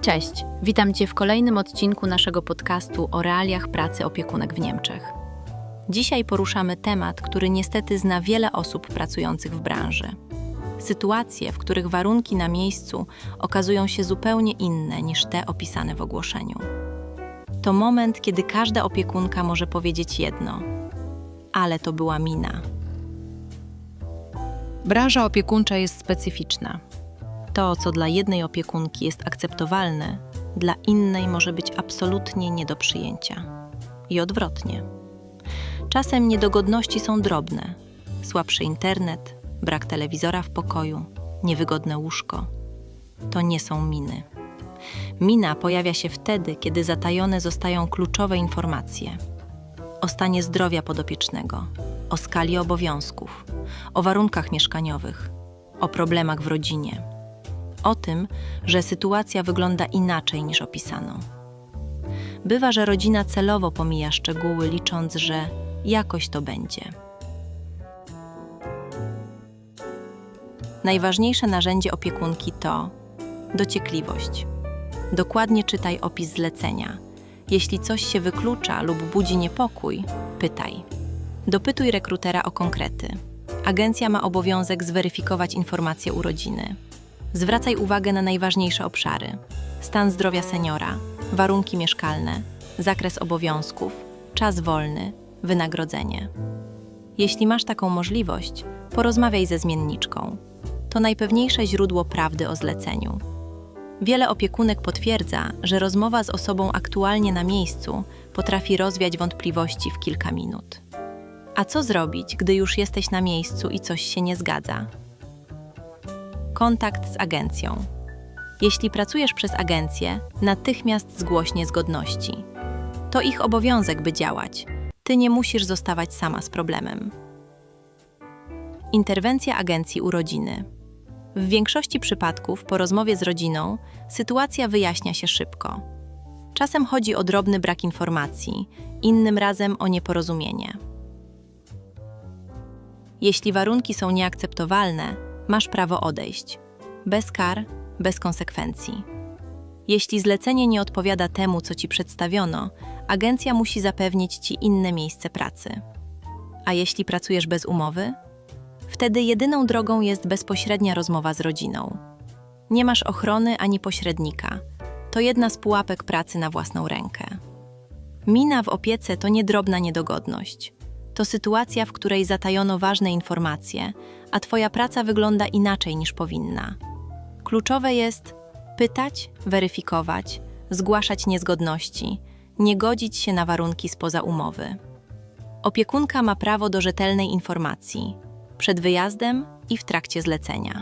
Cześć, witam Cię w kolejnym odcinku naszego podcastu o realiach pracy opiekunek w Niemczech. Dzisiaj poruszamy temat, który niestety zna wiele osób pracujących w branży. Sytuacje, w których warunki na miejscu okazują się zupełnie inne niż te opisane w ogłoszeniu. To moment, kiedy każda opiekunka może powiedzieć jedno: ale to była mina. Branża opiekuncza jest specyficzna. To, co dla jednej opiekunki jest akceptowalne, dla innej może być absolutnie nie do przyjęcia. I odwrotnie. Czasem niedogodności są drobne: słabszy internet, brak telewizora w pokoju, niewygodne łóżko. To nie są miny. Mina pojawia się wtedy, kiedy zatajone zostają kluczowe informacje o stanie zdrowia podopiecznego, o skali obowiązków, o warunkach mieszkaniowych, o problemach w rodzinie, o tym, że sytuacja wygląda inaczej niż opisano. Bywa, że rodzina celowo pomija szczegóły, licząc, że jakoś to będzie. Najważniejsze narzędzie opiekunki to dociekliwość. Dokładnie czytaj opis zlecenia. Jeśli coś się wyklucza lub budzi niepokój, pytaj. Dopytuj rekrutera o konkrety. Agencja ma obowiązek zweryfikować informacje u rodziny. Zwracaj uwagę na najważniejsze obszary: stan zdrowia seniora, warunki mieszkalne, zakres obowiązków, czas wolny, wynagrodzenie. Jeśli masz taką możliwość, porozmawiaj ze zmienniczką. To najpewniejsze źródło prawdy o zleceniu. Wiele opiekunek potwierdza, że rozmowa z osobą aktualnie na miejscu potrafi rozwiać wątpliwości w kilka minut. A co zrobić, gdy już jesteś na miejscu i coś się nie zgadza? Kontakt z agencją. Jeśli pracujesz przez agencję, natychmiast zgłoś niezgodności. To ich obowiązek, by działać. Ty nie musisz zostawać sama z problemem. Interwencja agencji u rodziny. W większości przypadków po rozmowie z rodziną sytuacja wyjaśnia się szybko. Czasem chodzi o drobny brak informacji, innym razem o nieporozumienie. Jeśli warunki są nieakceptowalne, masz prawo odejść. Bez kar, bez konsekwencji. Jeśli zlecenie nie odpowiada temu, co ci przedstawiono, agencja musi zapewnić ci inne miejsce pracy. A jeśli pracujesz bez umowy? Wtedy jedyną drogą jest bezpośrednia rozmowa z rodziną. Nie masz ochrony ani pośrednika. To jedna z pułapek pracy na własną rękę. Mina w opiece to nie drobna niedogodność. To sytuacja, w której zatajono ważne informacje, a Twoja praca wygląda inaczej niż powinna. Kluczowe jest pytać, weryfikować, zgłaszać niezgodności, nie godzić się na warunki spoza umowy. Opiekunka ma prawo do rzetelnej informacji przed wyjazdem i w trakcie zlecenia.